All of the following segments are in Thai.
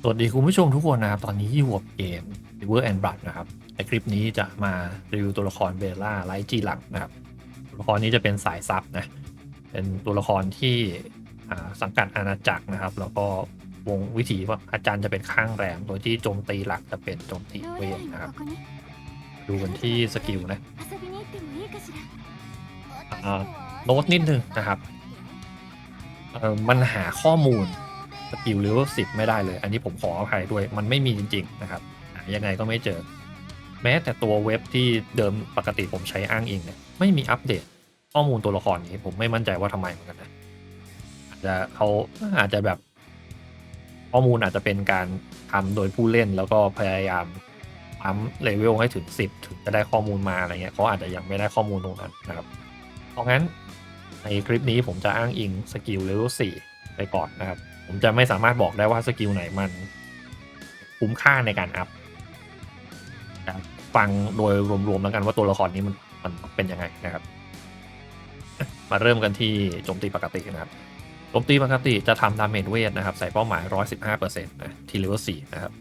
สวัสดีคุณผู้ชมทุกคนนะครับ ตอนนี้ที่หัวเกม River and Blood นะครับในคลิปนี้จะมารีวิวตัวละครเบลล่าไลท์จีหลังนะครับ ตัวละครนี้จะเป็นสายซับนะ เป็นตัวละครที่สังกัดอาณาจักรนะครับ แล้วก็วงวิถีว่าอาจารย์จะเป็นข้างแรงตัวที่โจมตีหลักจะเป็นโจมตีเวทนะครับ ดูกันที่สกิลนะโน้ตนิดนึงนะครับมันหาข้อมูล สกิลเลเวลสิบไม่ได้เลย อันนี้ผมขออภัยด้วย มันไม่มีจริง ๆ นะครับยังไงก็ไม่เจอ แม้แต่ตัวเว็บที่เดิมปกติผมใช้อ้างอิงเนี่ยไม่มีอัปเดต ข้อมูลตัวละครนี้ผมไม่มั่นใจว่าทำไมเหมือนกันนะอาจจะเขาอาจจะแบบ ข้อมูลอาจจะเป็นการทำโดยผู้เล่นแล้วก็พยายามปั๊มเลเวลให้ถึง 10 ถึงจะได้ข้อมูลมาอะไรเงี้ยเขาอาจจะยังไม่ได้ข้อมูลตรงนั้นนะครับเพราะงั้นในคลิปนี้ผมจะอ้างอิงสกิลเลเวล4ไปก่อนนะครับ ผมจะไม่สามารถบอกได้ว่าสกิลไหนมันคุ้มค่าในการอัพนะครับฟังโดยรวมๆแล้วกันว่าตัวละครนี้มันมันเป็นยังไงนะครับ มาเริ่มกันที่โจมตีปกตินะครับโจมตีปกติจะทำดาเมจเวทนะครับ ใส่เป้าหมาย 115%นะที่เลเวล4นะครับ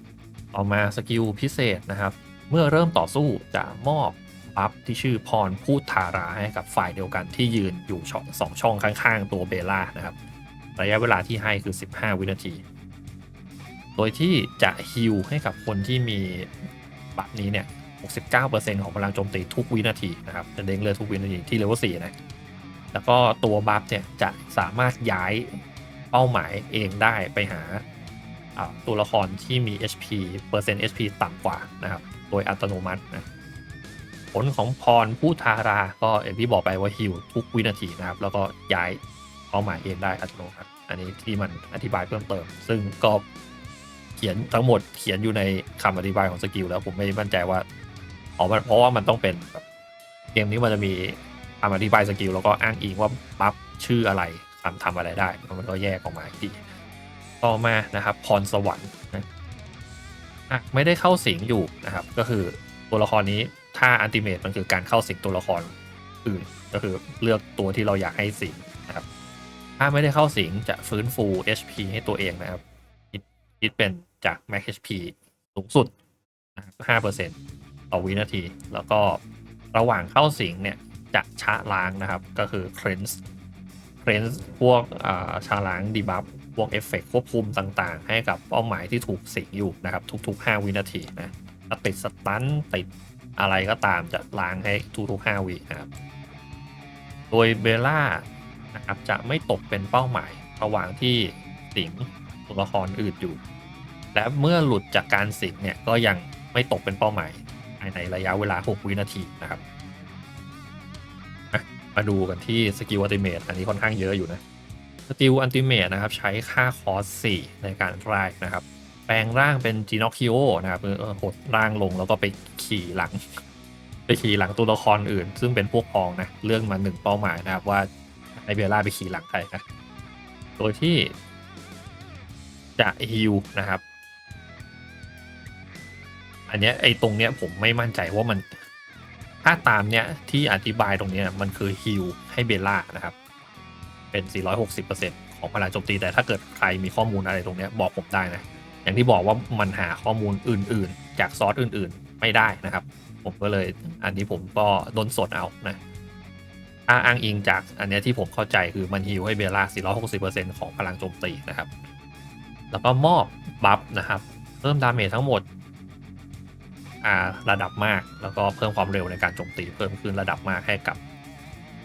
ต่อมาสกิลพิเศษนะครับ เมื่อเริ่มต่อสู้จะมอบบัฟที่ชื่อพรพูดทาราให้กับฝ่ายเดียวกันที่ยืนอยู่ช่องสองช่องข้างๆ ตัวเบล่านะครับ ระยะเวลาที่ให้คือ 15 วินาที โดยที่จะฮิลให้กับคนที่มีบัฟนี้เนี่ย 69%ของพลังโจมตีทุกวินาทีนะครับจะเด้งเลือดทุกวินาทีที่เลเวล4นะ แล้วก็ตัวบัฟเนี่ยจะสามารถย้ายเป้าหมายเองได้ไปหาอ่าตัวละครที่มี HP เปอร์เซ็นต์ HP ต่ำกว่านะครับ โดยอัตโนมัตินะผลของพรผู้ทาราก็อย่างที่บอกไปว่าฮิลทุกวินาทีนะครับ แล้วก็ย้าย เป้าหมายเองได้อัตโนมัติอันนี้ที่มันอธิบายเพิ่มเติม ซึ่งก็เขียนทั้งหมดเขียนอยู่ในคำอธิบายของสกิลแล้วผมไม่มั่นใจว่าอ๋อเพราะว่ามันต้องเป็นเกมนี้มันจะมีคำอธิบายสกิลแล้วก็อ้างอิงว่าปั๊บชื่ออะไรทำทำอะไรได้มันก็แยกออกมาอีกทีต่อมานะครับพรสวรรค์นะไม่ได้เข้าสิงอยู่นะครับ ก็คือตัวละครนี้ถ้าอันติเมตมันคือการเข้าสิงตัวละครอื่น ก็คือเลือกตัวที่เราอยากให้สิงนะครับ ถ้าไม่ได้เข้าสิงจะฟื้นฟู HP ให้ตัวเองนะครับคิดคิดเป็นจาก max HP สูงสุดนะครับ5%ต่อวินาที แล้วก็ระหว่างเข้าสิงเนี่ยจะชะล้างนะครับ ก็คือ cleanse cleanse พวกอาชาล้างดีบัฟพวกเอฟเฟกควบคุมต่างๆ ให้กับเป้าหมายที่ถูกสิงอยู่นะครับ ทุก ๆ 5 วินาทีนะถ้าติดสตันติดอะไรก็ตามจะล้างให้ทุกๆ 5 วินะครับ โดยเบล่า นะครับจะไม่ตกเป็นเป้าหมายระหว่างที่สิงตัวละครอื่นอยู่ และเมื่อหลุดจากการสิงเนี่ยก็ยังไม่ตกเป็นเป้าหมายภายในระยะเวลา 6 วินาทีนะครับ มาดูกันที่สกิลอัลติเมทอันนี้ค่อนข้างเยอะอยู่นะสกิลอัลติเมทนะครับใช้ค่าคอส4ในการร่ายนะครับ แปลงร่างเป็นจีนอคิโอนะครับเออหดร่างลงแล้วก็ไปขี่หลัง ไปขี่หลังตัวละครอื่น ซึ่งเป็นพวกพองนะเรื่องมาหนึ่งเป้าหมายนะครับว่า ไอเบลล่าไปขี่หลังใครนะโดยที่ จะฮิลนะครับ อันเนี้ยไอตรงเนี้ยผมไม่มั่นใจว่ามัน ถ้าตามเนี้ยที่อธิบายตรงเนี้ยมันคือฮิลให้เบล่านะครับ เป็น 460%ของพลังโจมตี แต่ถ้าเกิดใครมีข้อมูลอะไรตรงเนี้ยบอกผมได้นะ อย่างที่บอกว่ามันหาข้อมูลอื่น ๆ จากซอสอื่น ๆ ไม่ได้นะครับ ผมก็เลยอันนี้ผมก็ดนสดเอานะ อ้างอิงจากอันนี้ที่ผมเข้าใจคือมันฮิลให้เบล่า 460%ของพลังโจมตีนะครับ แล้วก็มอบบัฟนะครับ เพิ่มดาเมจทั้งหมดระดับมาก แล้วก็เพิ่มความเร็วในการโจมตี เพิ่มขึ้นระดับมากให้กับ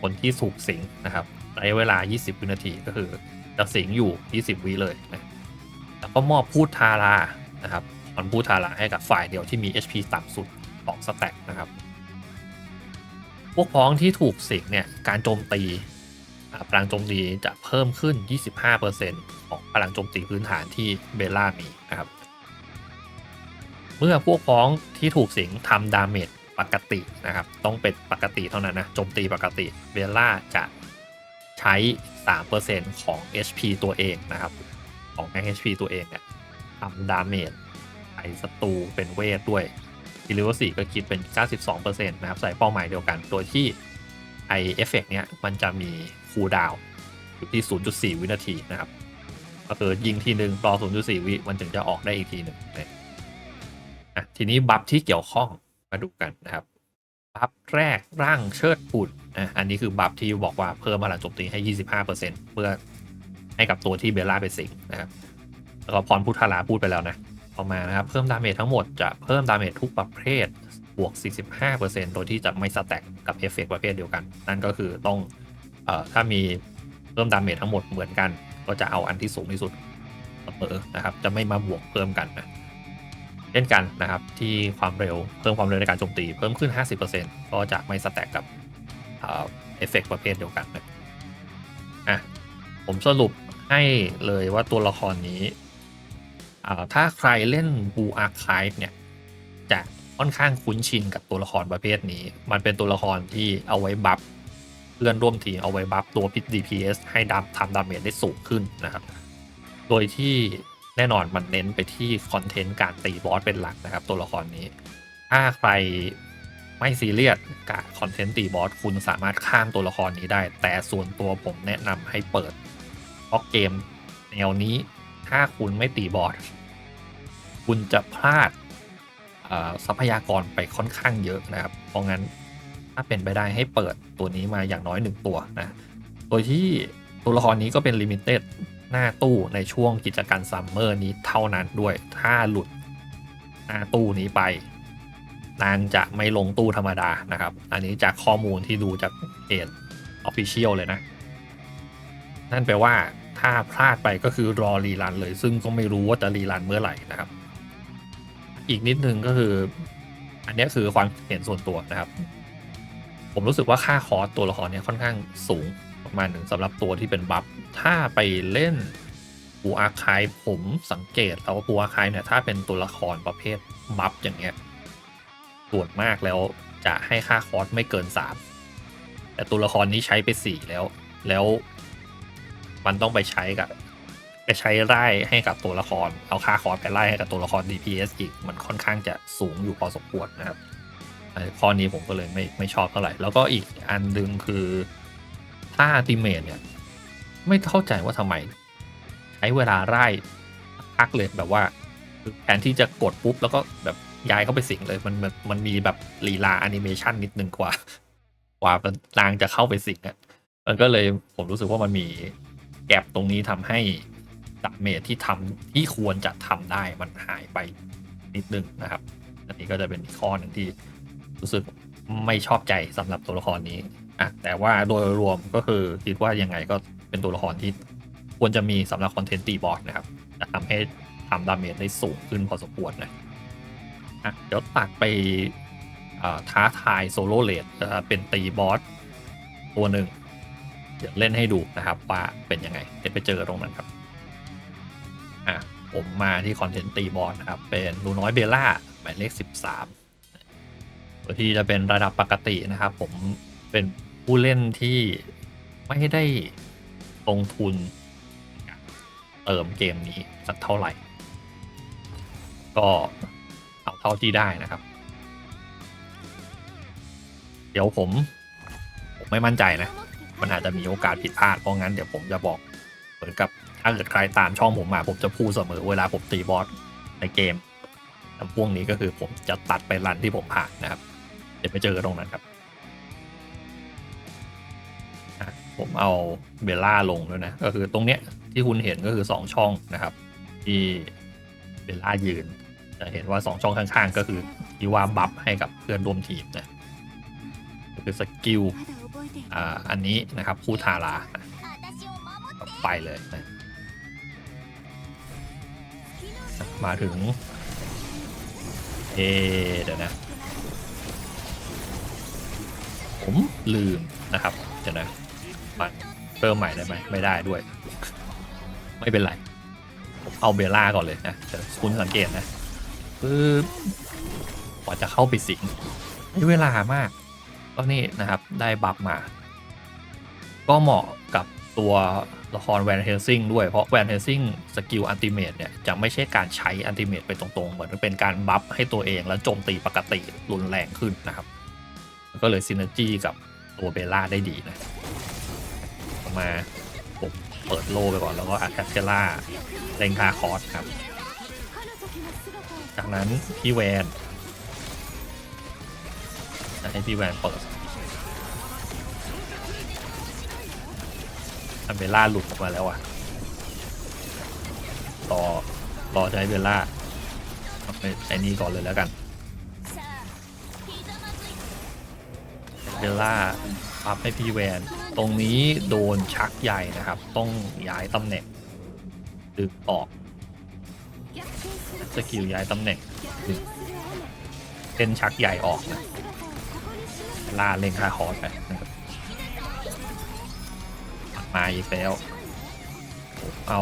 คนที่ถูกสิงนะครับระยะเวลา 20 วินาทีก็คือจะสิงอยู่ 20 วิเลยนะแล้วก็มอบพูดทารานะครับ มันพูดทาราให้กับฝ่ายเดียวที่มี HP ต่ำสุดของสแต็กนะครับ พวกพ้องที่ถูกสิงเนี่ยการโจมตีพลังโจมตีจะเพิ่มขึ้น 25%ของพลังโจมตีพื้นฐานที่เบลล่ามีนะครับ เมื่อพวกพ้องที่ถูกสิงทำดาเมจปกตินะครับ ต้องเป็นปกติเท่านั้นนะ โจมตีปกติ เบลล่าจะใช้ 3%ของ HP ตัวเองนะครับ ของแ HP ตัวเองเนี่ยทำดาเมจใส่ศัตรูเป็นเวทด้วย ทีเลเวล4ก็คิดเป็น 92%นะครับ ใส่เป้าหมายเดียวกัน โดยที่ไอเอฟเฟกเนี้ยมันจะมีคูลดาวน์อยู่ที่ 0.4 วินาทีนะครับ ก็คือยิงทีหนึ่งรอ 0.4 วิมันถึงจะออกได้อีกทีหนึ่งนะทีนี้บัฟที่เกี่ยวข้องมาดูกันนะครับ บัฟแรกร่างเชิดปุ่นนะอันนี้คือบัฟที่บอกว่าเพิ่มพลังโจมตีให้ 25%เพื่อให้กับตัวที่เบลล่าเป็นสิงนะครับแล้วก็พรพุทธาราพูดไปแล้วนะ ต่อมานะครับ เพิ่มดาเมจทั้งหมดจะเพิ่มดาเมจทุกประเภทบวก 45%โดยที่จะไม่สแต็กกับเอฟเฟกต์ประเภทเดียวกัน นั่นก็คือต้องเอ่อถ้ามีเพิ่มดาเมจทั้งหมดเหมือนกัน ก็จะเอาอันที่สูงที่สุดเสมอนะครับ จะไม่มาบวกเพิ่มกันนะเช่นกันนะครับที่ความเร็วเพิ่มความเร็วในการโจมตีเพิ่มขึ้น 50%ก็จะไม่สแต็กกับเอฟเฟกต์ประเภทเดียวกันนะอะผมสรุปให้เลยว่าตัวละครนี้ ถ้าใครเล่นบูอาร์คายเนี่ยจะค่อนข้างคุ้นชินกับตัวละครประเภทนี้ มันเป็นตัวละครที่เอาไว้บัฟเพื่อนร่วมทีมเอาไว้บัฟตัวพิษ DPS ให้ดับทำดาเมจได้สูงขึ้นนะครับ โดยที่แน่นอนมันเน้นไปที่คอนเทนต์การตีบอสเป็นหลักนะครับ ตัวละครนี้ ถ้าใครไม่ซีเรียสกับคอนเทนต์ตีบอสคุณสามารถข้ามตัวละครนี้ได้ แต่ส่วนตัวผมแนะนำให้เปิดเพราะเกมแนวนี้ ถ้าคุณไม่ตีบอสคุณจะพลาดทรัพยากรไปค่อนข้างเยอะนะครับ เพราะงั้นถ้าเป็นไปได้ให้เปิดตัวนี้มาอย่างน้อยหนึ่งตัวนะ โดยที่ตัวละครนี้ก็เป็นลิมิเต็ดหน้าตู้ในช่วงกิจการซัมเมอร์นี้เท่านั้นด้วย ถ้าหลุดหน้าตู้นี้ไป นางจะไม่ลงตู้ธรรมดานะครับ อันนี้จากข้อมูลที่ดูจากเพจออฟฟิเชียลเลยนะ นั่นแปลว่า ถ้าพลาดไปก็คือรอรีรันเลย ซึ่งก็ไม่รู้ว่าจะรีรันเมื่อไหร่นะครับ อีกนิดนึงก็คือ อันนี้คือความเห็นส่วนตัวนะครับ ผมรู้สึกว่าค่าคอสตัวละครเนี่ยค่อนข้างสูงประมาณหนึ่งสำหรับตัวที่เป็นบัฟถ้าไปเล่นปูอาคายผมสังเกตแล้วว่าปูอาคายเนี่ยถ้าเป็นตัวละครประเภทบัฟอย่างเงี้ยส่วนมากแล้วจะให้ค่าคอสไม่เกิน 3 แต่ตัวละครนี้ใช้ไป 4 แล้ว แล้ว มันต้องไปใช้กับ ไปใช้ไล่ให้กับตัวละคร เอาค่าคอร์สไปไล่ให้กับตัวละคร DPS อีก มันค่อนข้างจะสูงอยู่พอสมควรนะครับไอ้ข้อนี้ผมก็เลยไม่ไม่ชอบเท่าไหร่ แล้วก็อีกอันหนึ่งคือถ้าติเมทเนี่ย ไม่เข้าใจว่าทำไม ใช้เวลาไล่พักเลยแบบว่าแทนที่จะกดปุ๊บแล้วก็แบบย้ายเข้าไปสิงเลยมันมันมันมีแบบลีลาแอนิเมชันนิดนึงกว่า กว่ามันนางจะเข้าไปสิงอะมันก็เลยผมรู้สึกว่ามันมี แกลบตรงนี้ทำให้ดาเมจที่ทำที่ควรจะทำได้มันหายไปนิดนึงนะครับ อันนี้ก็จะเป็นข้อหนึ่งที่รู้สึกไม่ชอบใจสำหรับตัวละครนี้อะแต่ว่าโดยรวมก็คือคิดว่ายังไงก็เป็นตัวละครที่ควรจะมีสำหรับคอนเทนต์ตีบอสนะครับจะทำให้ทำดาเมจได้สูงขึ้นพอสมควรนะอะเดี๋ยวตัดไปท้าทายโซโลเลดเป็นตีบอสตัวหนึ่ง เดี๋ยวเล่นให้ดูนะครับว่าเป็นยังไงเดี๋ยวไปเจอตรงนั้นครับอะผมมาที่คอนเทนต์ตีบอสนะครับ เป็นลูน้อยเบลล่าหมายเลข 13ตัวที่จะเป็นระดับปกตินะครับ ผมเป็นผู้เล่นที่ไม่ได้ลงทุนเติมเกมนี้สักเท่าไหร่ ก็เอาเท่าที่ได้นะครับ เดี๋ยวผม ผมไม่มั่นใจนะ มันอาจจะมีโอกาสผิดพลาดเพราะงั้นเดี๋ยวผมจะบอกเหมือนกับถ้าเกิดใครตามช่องผมมาผมจะพูดเสมอเวลาผมตีบอสในเกมแต่พวกนี้ก็คือผมจะตัดไปรันที่ผมผ่านนะครับ เดี๋ยวไปเจอตรงนั้นครับผมเอาเบลล่าลงด้วยนะก็คือตรงเนี้ยที่คุณเห็นก็คือ 2 ช่องนะครับ ที่เบลล่ายืนจะเห็นว่า 2 ช่องข้างๆ ก็คือที่ว่าบัฟให้กับเพื่อนร่วมทีมนะคือสกิล อันนี้นะครับคู่ทาราไปเลยมาถึง เอเดี๋ยวนะ ผมลืมนะครับ เดี๋ยวนะมาเพิ่มใหม่ได้ไหมไม่ได้ด้วย ไม่เป็นไรเอาเบลล่าก่อนเลยนะเดี๋ยวคุณสังเกตนะปึ๊บกว่าจะเข้าไปสิงใช้เวลามาก ก็นี่นะครับได้บัฟมา ก็เหมาะกับตัวละครแวนเฮลซิงด้วย เพราะแวนเฮลซิงสกิลอันติเมตเนี่ย จะไม่ใช่การใช้อันติเมตไปตรงๆ เหมือนเป็นการบัฟให้ตัวเองแล้วโจมตีปกติรุนแรงขึ้นนะครับ ก็เลยซินเนอร์จีกับตัวเบล่าได้ดีนะ มาผมเปิดโลไปก่อนแล้วก็อาแคสเซล่าเลงคาคอร์สครับ จากนั้นพี่แวน ให้พี่แวนเปิดอเบลล่าหลุดออกมาแล้วอะรอรอใช้เบลล่าไปใช้นี่ก่อนเลยแล้วกันเบลล่าปับให้พี่แวน ตรงนี้โดนชักใหญ่นะครับ ต้องย้ายตำแหน่งดึงออกสกิลย้ายตำแหน่งดึงเป็นชักใหญ่ออกนะ ล่าเล่งค่าคอร์สไปนะครับมาอีกแล้ว เอา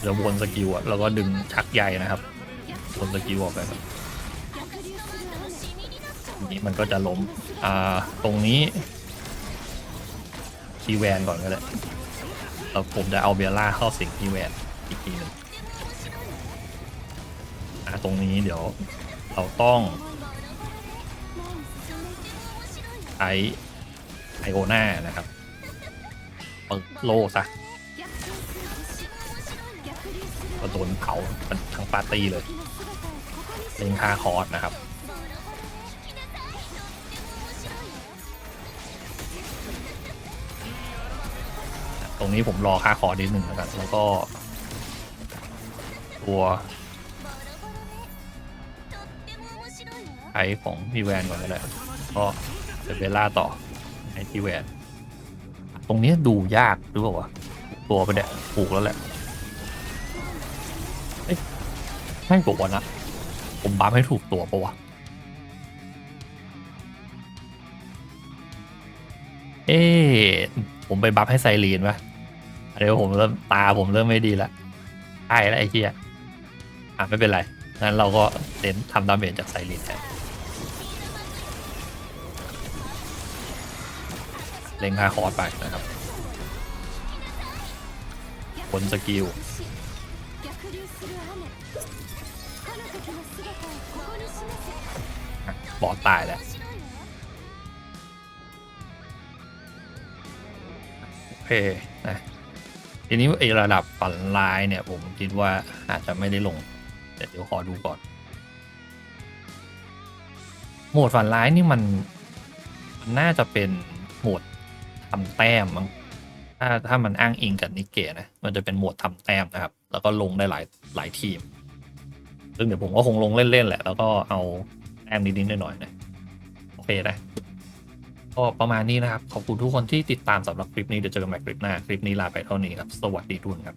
เดี๋ยวนสกิลอะแล้วก็ดึงชักใหญ่นะครับวนสกิลออกไปครับนี้มันก็จะล้ม อ่า ตรงนี้คีแวนก่อนก็ได้แล้วผมจะเอาเบลล่าเข้าสิงคีแวนอีกทีหนึ่งอ่าตรงนี้เดี๋ยวเราต้อง ช้ไอโอนานะครับเปิดโลซะก็โดนเผาเป็นทั้งปาร์ตี้เลยเล่นค่าคอร์สนะครับตรงนี้ผมรอค่าคอร์นิดหนึ่งแล้วกันแล้วก็ ตัวไอของพี่แวนก่อนก็ได้ก็ เซเบล่าต่อให้พี่แวนตรงนี้ดูยากหรือเปล่าวะตัวไปเด็ถูกแล้วแหละเอ้ยไม่ถูกวะนะผมบัฟให้ถูกตัวปะวะเอ๊ะผมไปบัฟให้ไซรีนปะเดี๋ยวผมเริ่มตาผมเริ่มไม่ดีละใช่แล้วไอ้เหี้ยอะไม่เป็นไรงั้นเราก็เน้นทำดาเมจจากไซรีนแทน เล็งคาคอร์สไปนะครับบนสกิลบอสตายแล้วโอเคนะทีนี้ไอระดับฝันร้ายเนี่ย ผมคิดว่าอาจจะไม่ได้ลง แต่เดี๋ยวขอดูก่อน โหมดฝันร้ายนี่มัน น่าจะเป็นโหมด ทำแต้มมั้งถ้าถ้ามันอ้างอิงกับนิเกะนะ มันจะเป็นหมวดทำแต้มนะครับ แล้วก็ลงได้หลายหลายทีม ซึ่งเดี๋ยวผมก็คงลงเล่นๆแหละ แล้วก็เอาแต้มนิดๆหน่อยๆนะโอเคนะก็ประมาณนี้นะครับ ขอบคุณทุกคนที่ติดตามสำหรับคลิปนี้ เดี๋ยวเจอกันใหม่คลิปหน้า คลิปนี้ลาไปเท่านี้ครับ สวัสดีทุกคนครับ